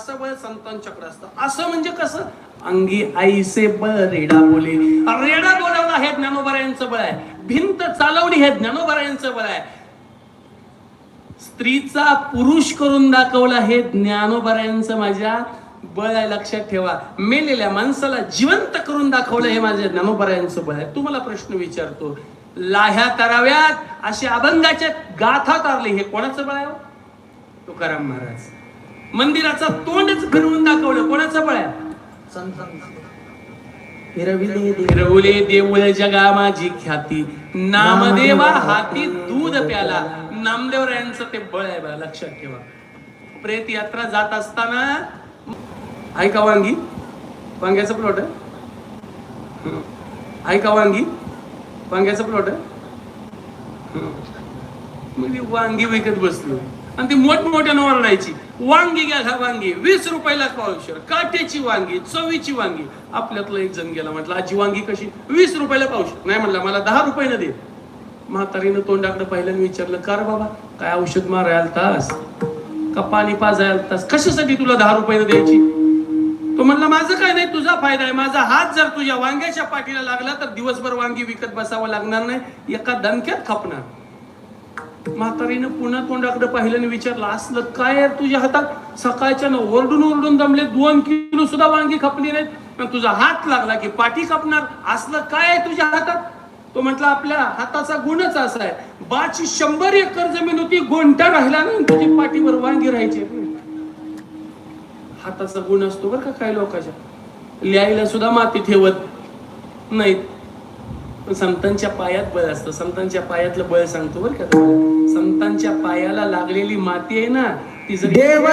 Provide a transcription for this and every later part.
असं बळ संतांच्याकडे असतं. असं म्हणजे कसं? अंगी आईसे बळ रेडा बोले. रेडा बोलावला हे ज्ञानोबरायांचं बळ आहे. भिंत चालवली हे ज्ञानोबरायांचं बळ आहे. स्त्रीचा पुरुष करून दाखवला हे ज्ञानोबरायांचं माझ्या बळ आहे. लक्षात ठेवा. मेलेल्या माणसाला जिवंत करून दाखवलं हे माझ्या ज्ञानोबरायांचं बळ आहे. तुम्हाला प्रश्न विचारतो. लाह्या तराव्यात असे अभंगाच्या गाथा तारले. हे कोणाचं बळ आहे हो? तुकाराम महाराज. मंदिराचा तोंडच फिरवून दाखवलं. कोणाचं बळ आहे फिरविले देऊळ जगा माझी ख्याती. नामदेवा हाती दूध प्याला. नामदेवरायांचं ते बळ आहे बघा लक्षात ठेवा. प्रेत यात्रा जात असताना ऐका वांगी. वांग्याचं प्लॉट आहे. ऐका वांगी. वांग्याचं प्लॉट ती वांगी विकत बसलो. आणि ती मोठमोठ्यानं ओरडायची. वांगी घ्या घ्या वांगी. वीस रुपयाला पावशेर काट्याची वांगी चवीची वांगी. आपल्यातलं एक जण गेला म्हटलं आजी वांगी कशी? वीस रुपयाला पावशेर नाही म्हणलं मला दहा रुपयानं दे. म्हातारीनं तोंडाकडे पाहिलं आणि विचारलं कार बाबा काय औषध मारायला तास का पाणी पाजायला तास कशासाठी तुला दहा रुपयानं द्यायची? तो म्हणला माझं काय नाही तुझा फायदा आहे. माझा हात जर तुझ्या वांग्याच्या पाठीला लागला तर दिवसभर वांगी विकत बसावं लागणार नाही. एका दणक्यात खपणार. म्हातारीनं पुन्हा तोंडाकडे पाहिलं आणि विचारलं असलं काय यार तुझ्या हातात? सकाळच्या ना ओरडून ओरडून दमले दोन किलो सुद्धा वांगी खपली नाहीत. तुझा हात लागला की पाठी खपणार. असलं काय आहे तुझ्या हातात? तो म्हटला आपल्या हाताचा गुणच असा आहे. बाची शंभर एकर जमीन होती गोंठा राहिला नाही तुझी पाठीवर वांगी राहायची. हाताचा गुण असतो बरं का काही लोकांच्या लिहायला सुद्धा माती ठेवत नाहीत. संतांच्या पायात बळ असतं. संतांच्या पायातलं बळ सांगतो बरं का संतांच्या पायाला लागलेली माती आहे ना ती जर देव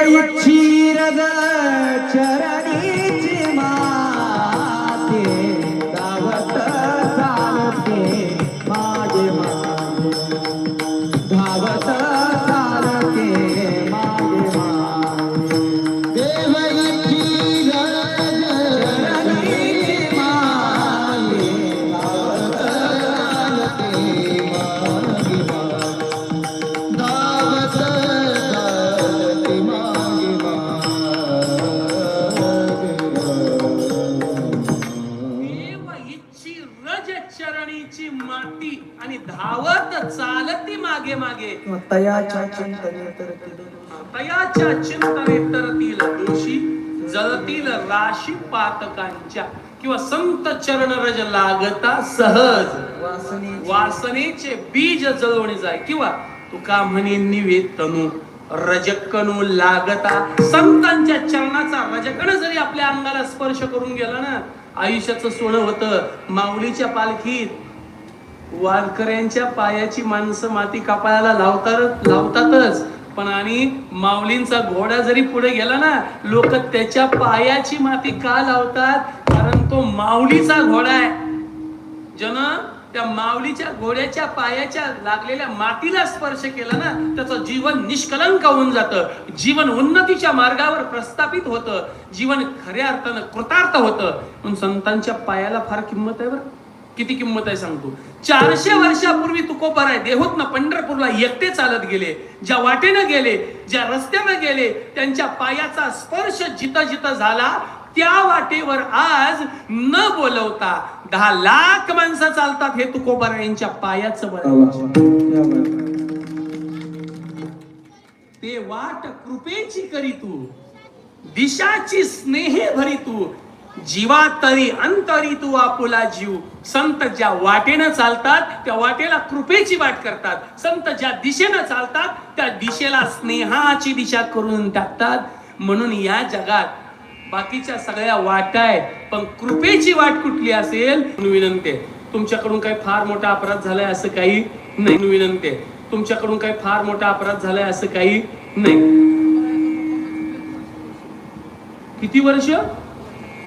तयाच्या चिंतने तयाच्या चिंतने तरतील दोषी जळतील राशी पातकांच्या किंवा संत चरण रज लागता सहज. वासने वासनेचे बीज जळवणे जाय. किंवा तुका म्हणे निवेतनु रजकणू लागता. संतांच्या चरणाचा रजकण जरी आपल्या अंगाला स्पर्श करून गेला ना आयुष्याचं सोनं होतं. माऊलीच्या पालखीत वारकऱ्यांच्या पायाची माणसं माती कापायला लावतात लावतातच. पण आणि माऊलींचा घोडा जरी पुढे गेला ना लोक त्याच्या पायाची माती का लावतात? कारण तो माऊलीचा घोडा आहे. जन त्या माऊलीच्या घोड्याच्या पायाच्या लागलेल्या मातीला स्पर्श केला ना त्याचं जीवन निष्कलंक होऊन जातं. जीवन उन्नतीच्या मार्गावर प्रस्थापित होतं. जीवन खऱ्या अर्थानं कृतार्थ होतं. पण संतांच्या पायाला फार किंमत आहे बरं. किती किंमत आहे सांगतो चारशे वर्षापूर्वी तुकोबा राय देहोत ना पंढरपूरला एकटे चालत गेले ज्या वाटेनं गेले ज्या रस्त्यानं गेले त्यांच्या पायाचा स्पर्श जिथं जिथं झाला त्या वाटेवर आज न बोलवता दहा लाख माणसं चालतात हे तुकोबा यांच्या पायाचं बरं ते वाट कृपेची करी तू दिशाची स्नेहे भरी तू जीवा तरी अंतरी तू आपुला जीव. संत ज्या वाटेनं चालतात त्या वाटेला कृपेची वाट करतात. संत ज्या दिशेनं चालतात त्या दिशेला स्नेहाची दिशा करून टाकतात. म्हणून या जगात बाकीच्या सगळ्या वाटा आहेत पण कृपेची वाट कुठली असेल? विनंती आहे. तुमच्याकडून काही फार मोठा अपराध झालाय असं काही नाही. विनंती आहे. तुमच्याकडून काही फार मोठा अपराध झालाय असं काही नाही. किती वर्ष?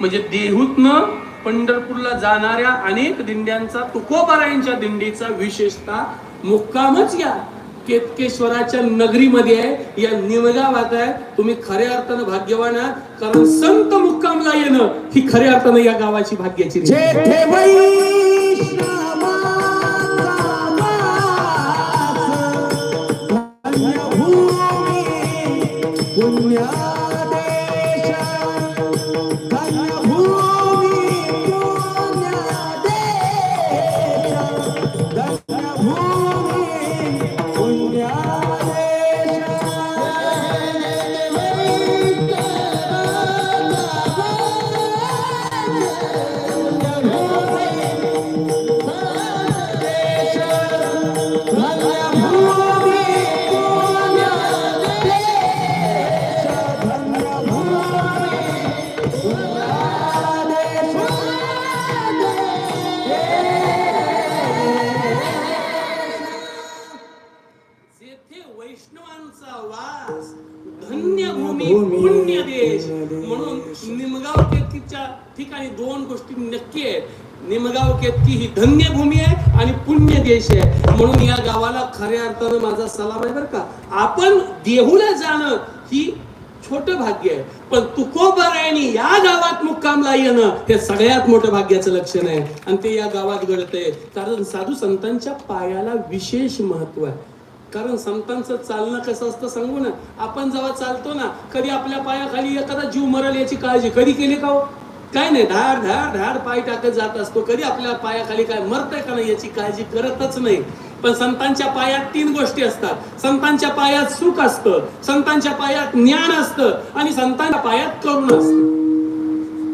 म्हणजे देहूतनं पंढरपूरला जाणाऱ्या अनेक दिंड्यांचा तुकोबारायांच्या दिंडीचा विशेषतः मुक्कामच घ्या केतकेश्वराच्या नगरीमध्ये आहे. या निमगावात आहे. तुम्ही खऱ्या अर्थानं भाग्यवान आहात. कारण संत मुक्कामला येणं ही खऱ्या अर्थानं या गावाची भाग्याची आपण देहूला जाणं ही छोट भाग्य आहे. पण तुकोबरायणी या गावात मुक्कामला येणं हे सगळ्यात मोठं भाग्याचं लक्षण आहे. आणि ते या गावात घडतंय. कारण साधू संतांच्या पायाला विशेष महत्त्व आहे. कारण संतांचं चालणं कसं असतं सांगू ना? आपण जेव्हा चालतो ना कधी आपल्या पायाखाली एखादा जीव मरल याची काळजी कधी केली का हो? काय नाही धाड धाड धाड पाय टाकत जात असतो. कधी आपल्या पायाखाली काय मरतंय का नाही याची काळजी करतच नाही. पण संतांच्या पायात तीन गोष्टी असतात. संतांच्या पायात सुख असतं संतांच्या पायात ज्ञान असतं आणि संतांच्या पायात करुण असत.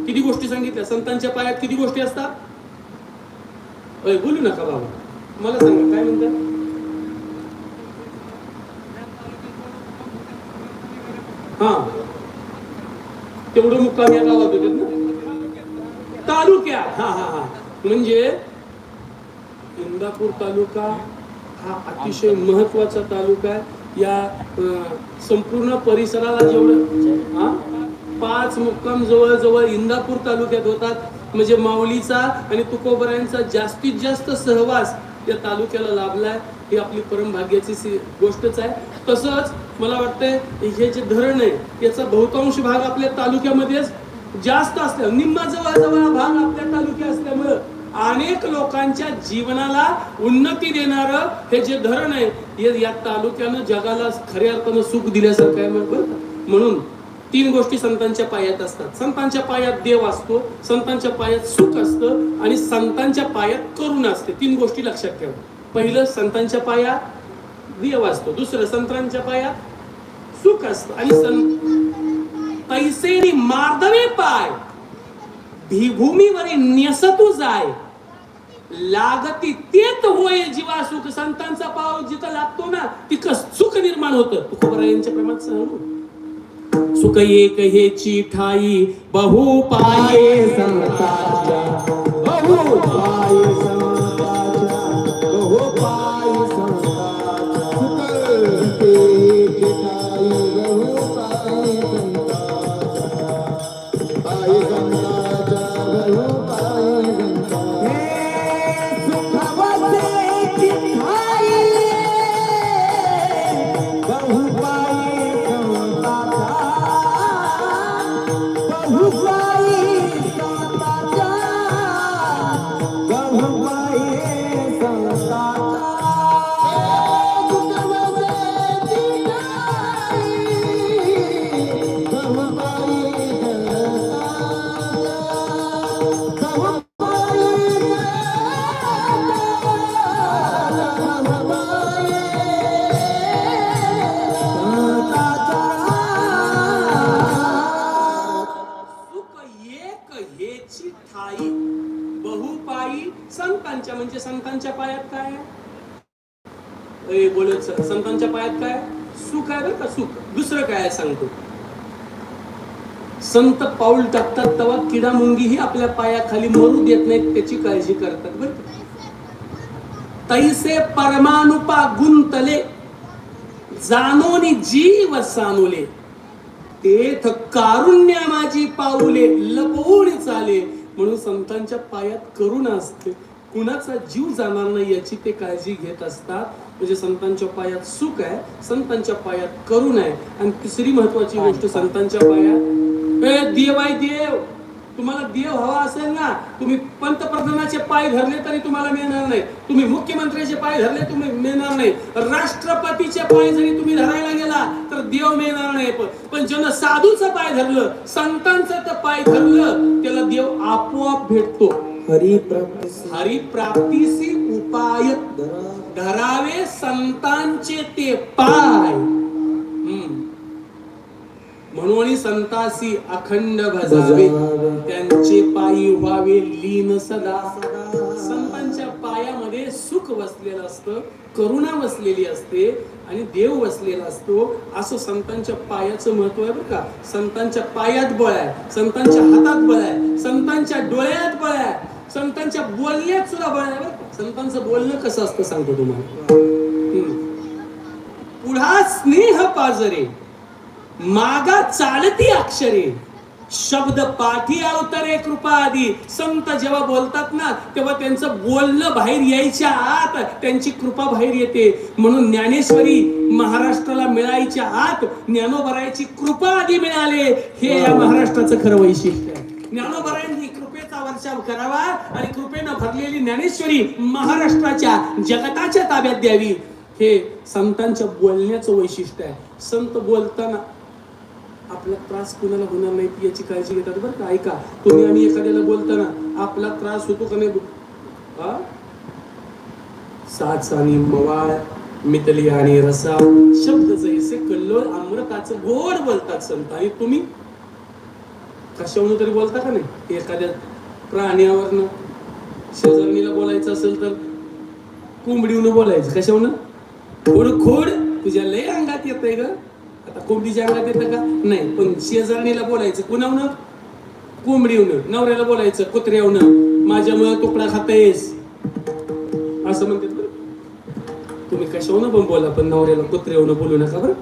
किती गोष्टी सांगितल्या? संतांच्या पायात किती गोष्टी असतात? अय, बोलू नका बाबा. मला सांगा काय म्हणतात हा. तेवढं मुक्काम या गावात होते ना? तालुक्यात. हा हा हा. म्हणजे इंदापूर तालुका हा अतिशय महत्त्वाचा तालुका आहे. या संपूर्ण परिसराला जेवढं हा पाच मुक्काम जवळजवळ इंदापूर तालुक्यात होतात. म्हणजे माऊलीचा आणि तुकोबऱ्यांचा जास्तीत जास्त सहवास या तालुक्याला लाभलाय ही आपली परमभाग्याची गोष्टच आहे. तसंच मला वाटतंय हे जे धरण आहे याचा बहुतांश भाग आपल्या तालुक्यामध्येच जास्त असल्या निम्मा जवळजवळ भाग आपल्या तालुक्या असल्यामुळं अनेक लोकांच्या जीवनाला उन्नती देणार हे जे धरण आहे हे या तालुक्यानं जगाला खऱ्या अर्थानं सुख दिल्यासारखं आहे बरं म्हणून तीन गोष्टी संतांच्या पायात असतात. संतांच्या पायात देव असतो संतांच्या पायात सुख असतं आणि संतांच्या पायात करुणा असते. तीन गोष्टी लक्षात ठेवा. पहिलं संतांच्या पायात देव असतो. दुसरं संतांच्या पायात सुख असतं. आणि संत तैसेनी मार्दवे पाय. भूमीवरी न्यसतू जाय. लागती तेच होय जीवा सुख. संतांचा पाव जिथं लागतो ना तिथं सुख निर्माण होतं. तुकोबरायांच्या प्रमाणात सांगू सुख एक हेची ठाई बहु पाये पाये संताच्या. बहु पाये संत पाऊल टाकतात तेव्हा किडा मुंगीही आपल्या पायाखाली मरू देत नाहीत त्याची काळजी करतात बरं? तैसे परमानुपा गुंतले जाणोनी जीव सानुले. तेथ कारुण्य माझी पाऊले लपवून चाले. म्हणून संतांच्या पायात करुणा असते. कुणाचा जीव जाणार नाही याची ते काळजी घेत असतात. म्हणजे संतांच्या पायात सुख आहे संतांच्या पायात करुणा आहे. आणि तिसरी महत्वाची गोष्ट संतांच्या पायात देव आहे देव. तुम्हाला देव हवा असेल ना तुम्ही पंतप्रधानाचे पाय धरले तरी तुम्हाला मिळणार नाही. तुम्ही मुख्यमंत्र्याचे पाय धरले तुम्ही मिळणार नाही. राष्ट्रपतीचे पाय जरी तुम्ही धरायला गेला तर देव मिळणार नाही. पण पण ज्यानं साधूचं पाय धरलं संतांचं तर पाय धरलं त्याला देव आपोआप भेटतो. हरी प्राप्ती हरिप्राप्तीसी उपाय. धरावे संतांचे ते पाय. म्हणून संतासी अखंड भजावे. त्यांचे पायी व्हावे लीन सदा. संतांच्या पायामध्ये सुख वसलेलं असतं करुणा वसलेली असते आणि देव वसलेला असतो. असं संतांच्या पायाचं महत्त्व आहे बरं का. संतांच्या पायात बळ आहे संतांच्या हातात बळ आहे संतांच्या डोळ्यात बळ आहे संतांच्या बोलण्यात सुद्धा बळ आहे बरं संतांचं बोलणं कसं असतं सांगतो तुम्हाला. पुढा स्नेह पाजरे. मागा चालती अक्षरे. शब्द पाठी अवतरे कृपा आधी. संत जेव्हा बोलतात ना तेव्हा त्यांचं बोलणं बाहेर यायच्या आत त्यांची कृपा बाहेर येते. म्हणून ज्ञानेश्वरी महाराष्ट्राला मिळायच्या आत ज्ञानोबरायची कृपा आधी मिळाले. हे या महाराष्ट्राचं खरं वैशिष्ट्य आहे. ज्ञानोबरायांनी कृपेचा वर्षाव करावा आणि कृपेनं भरलेली ज्ञानेश्वरी महाराष्ट्राच्या जगताच्या ताब्यात द्यावी. हे संतांच्या बोलण्याचं वैशिष्ट्य आहे. संत बोलताना आपला त्रास कुणाला होणार नाही याची काळजी घेतात बरं का? ऐका तुम्ही आणि एखाद्याला बोलताना आपला त्रास होतो का नाही? साच आणि मवाळ मितली आणि रसा शब्द जैसे कल्लोळ अमृताच गोड बोलतात संत. आणि तुम्ही? कशावरून तरी बोलता का नाही? एखाद्या प्राण्यावरनं? शेजारणीला बोलायचं असेल तर? कोंबडीवनं बोलायचं. कशावरून? खोड खोड तुझ्या लय अंगात येतंय ग. आता कोंबडीच्या अंगात येतं का? नाही पण शेजारणीला बोलायचं कुणावनं कोंबडीवनं नवऱ्याला बोलायचं कुत्र्यावनं माझ्यामुळे तुकडा खातायस. असं म्हणते तुम्ही कशावनं पण बोला पण नवऱ्याला कुत्र्यावनं बोलू नका बरं.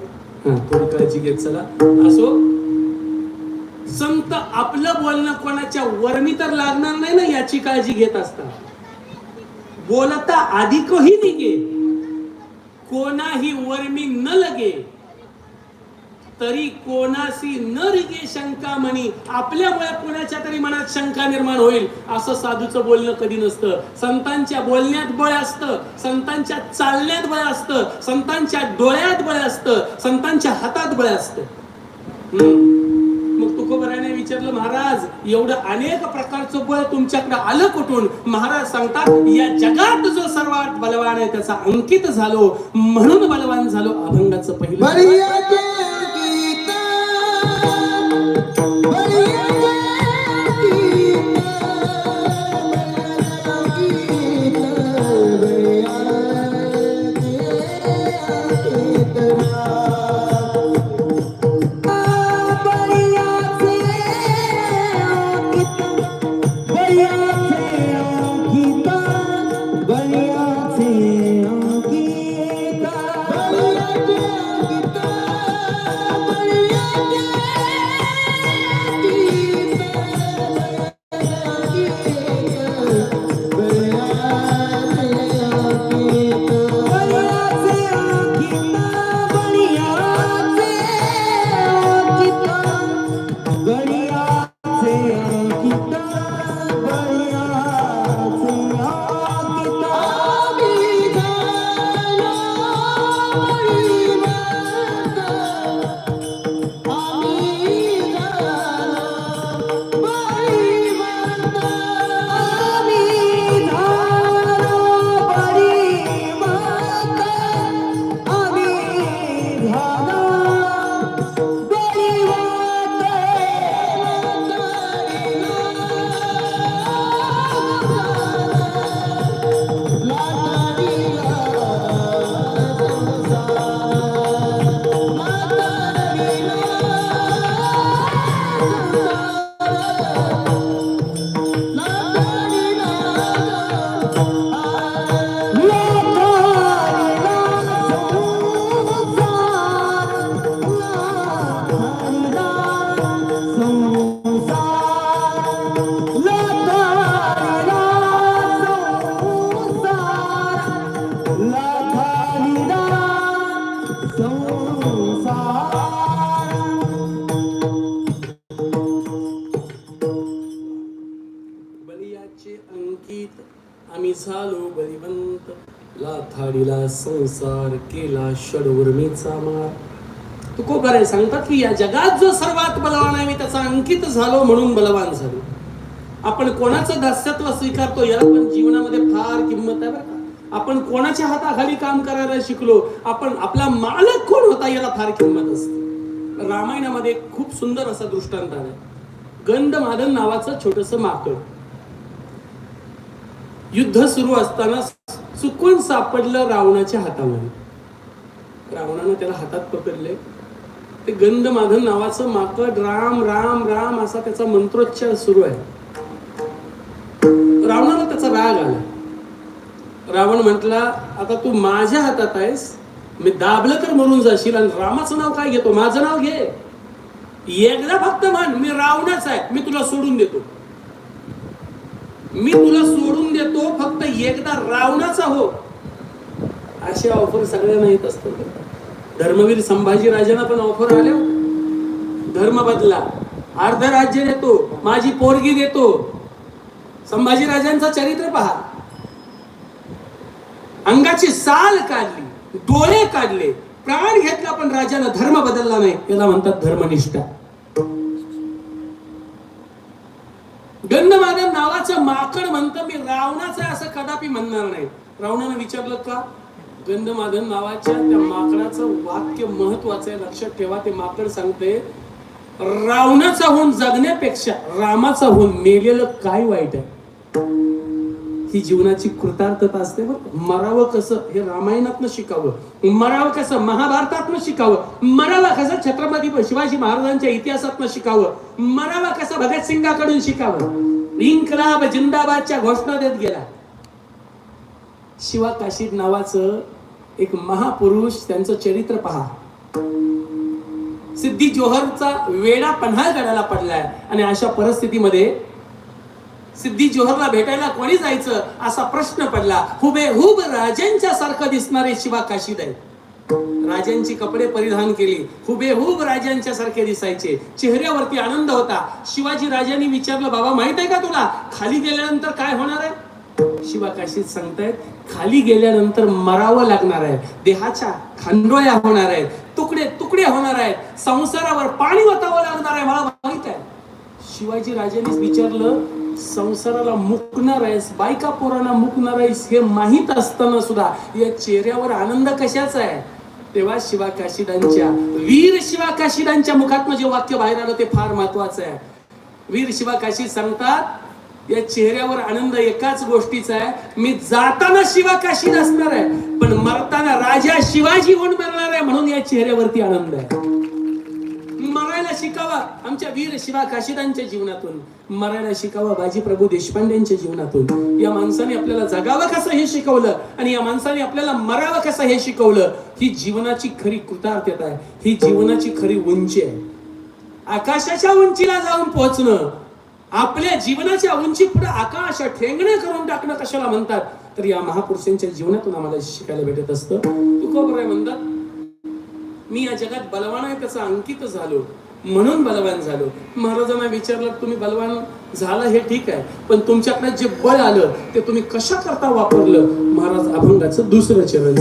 हा थोडी काळजी घेत चला. असो. संत आपलं बोलणं कोणाच्या वर्मी तर लागणार नाही ना याची काळजी घेत असतात बोलता अधिकही निघे? कोणाही वर्मी न लगे. तरी कोणाशी न रिगे शंका म्हणी आपल्यामुळे कोणाच्या तरी मनात शंका निर्माण होईल असं साधूचं बोलणं कधी नसतं. संतांच्या बोलण्यात बळ असतं संतांच्या चालण्यात बळ असतं संतांच्या डोळ्यात बळ असतं संतांच्या हातात बळ असतं. मग तुकोबराने विचारलं महाराज एवढं अनेक प्रकारचं बळ तुमच्याकडे आलं कुठून? महाराज सांगतात या जगात जो सर्वात बलवान आहे त्याचा अंकित झालो म्हणून बलवान झालो अभंगाचं पहिलं الله झालो बलिवंत लाथाडीला संसार केला षडवर्मीचा मार तुकोबाराय सांगतात की या जगात जो सर्वात बलवान आहे मी त्याचा अंकित झालो म्हणून बलवान झालो. आपण कोणाचं दास्यत्व स्वीकारतो याला पण जीवनामध्ये फार किंमत आहे बरं का. आपण कोणाच्या हाताखाली काम करायला शिकलो आपण आपला मालक कोण होता याला फार किंमत असते. रामायणामध्ये खूप सुंदर असा दृष्टांत आहे गंधमादन नावाचं छोटस माकड. युद्ध सुरू असताना चुकून सापडलं रावणाच्या हातामध्ये. रावणानं त्याला हातात पकडले. ते गंधमाधन नावाचं माकड राम राम राम असा त्याचा मंत्रोच्चार सुरू आहे. रावणाला त्याचा राग आला. रावण म्हटला आता तू माझ्या हातात आहेस. मी दाबलं तर मरून जाशील आणि रामाचं नाव काय घेतो? माझं नाव घे. एकदा फक्त म्हण मी रावणाच आहे. मी तुला सोडून देतो. मी तुला सोडून देतो फक्त एकदा रावणाचा हो. अशी ऑफर सगळ्यांना येत असत. धर्मवीर संभाजी राजांना पण ऑफर आल्या. धर्म बदला. अर्ध राज्य देतो माझी पोरगी देतो. संभाजी राजांचं चरित्र पहा. अंगाची साल काढली डोळे काढले. प्राण घेतला पण राजानं धर्म बदलला नाही. याला म्हणतात धर्मनिष्ठा. माकड म्हणतं मी रावणाचं असं कदापि म्हणणार नाही. रावणानं विचारलं का? गंधमाधन नावाच्या त्या माकडाचं वाक्य महत्वाचं आहे लक्षात ठेवा ते माकड सांगते रावणाचा होऊन जगण्यापेक्षा रामाचा होऊन मेलेलं काय वाईट आहे? ही जीवनाची कृतार्थता असते बरं मरावं कसं? हे रामायणातनं शिकावं. मरावं कसं? महाभारतातनं शिकावं. मरावं कसं? छत्रपती शिवाजी महाराजांच्या इतिहासातनं शिकावं. मरावं कसं? भगतसिंगाकडून शिकावं. इन्कलाब जिंदाबादच्या घोषणा देत गेला. शिवा काशीद नावाचं एक महापुरुष त्यांचं चरित्र पहा. सिद्धी जोहरचा वेडा पन्हाळ करायला पडलाय आणि अशा परिस्थितीमध्ये सिद्धी जोहरला भेटायला कोणी जायचं असा प्रश्न पडला. हुबेहूब राजांच्या सारखं दिसणारे शिवा काशीद आहेत. राजांची कपडे परिधान केली. हुबेहूब राजांच्या सारखे दिसायचे. चेहऱ्यावरती आनंद होता. शिवाजी राजांनी विचारलं बाबा माहीत आहे का तुला? खाली गेल्यानंतर काय होणार आहे? शिवा काशीत सांगतायत खाली गेल्यानंतर मरावं लागणार आहे. देहाच्या खांडोळ्या होणार आहेत. तुकडे तुकडे होणार आहेत. संसारावर पाणी वतावं लागणार आहे. मला माहीत आहे. शिवाजी राजांनीच विचारलं संसाराला मुकणार आहेस? बायका पोरांना मुकणार आहेस? हे माहीत असताना सुद्धा या चेहऱ्यावर आनंद कशाचा आहे? तेव्हा शिवा काशीदांच्या वीर शिवा काशीदांच्या मुखातनं जे वाक्य बाहेर आलं ते फार महत्वाचं आहे. वीर शिवा काशी सांगतात या चेहऱ्यावर आनंद एकाच गोष्टीचा आहे. मी जाताना शिवा काशी नसणार आहे पण मरताना राजा शिवाजी होऊन मरणार आहे म्हणून या चेहऱ्यावरती आनंद आहे. शिकावा. आमच्या वीर शिवा काशीदांच्या जीवनातून मरायला शिकावा बाजी प्रभू देशपांडेंच्या जीवनातून. या माणसाने आपल्याला जगावं कसं हे शिकवलं? आणि या माणसाने आपल्याला मरावं कसं हे शिकवलं? ही जीवनाची खरी कृतार्थता आहे. ही जीवनाची खरी उंची आहे. आकाशाच्या उंचीला जाऊन पोहोचणं आपल्या जीवनाच्या उंची पुढे आकाश ठेंगणे करून टाकणं कशाला म्हणतात? तर या महापुरुषांच्या जीवनातून आम्हाला शिकायला भेटत असतं. तू खबर आहे म्हणतात. मी या जगात बलवान आहे त्याचा अंकित झालो. म्हणून बलवान झालो. महाराजांना विचारलं तुम्ही बलवान झाला हे ठीक आहे. पण तुमच्याकडे जे बळ आलं ते तुम्ही कशा करता वापरलं? महाराज अभंगाचं दुसरं चरण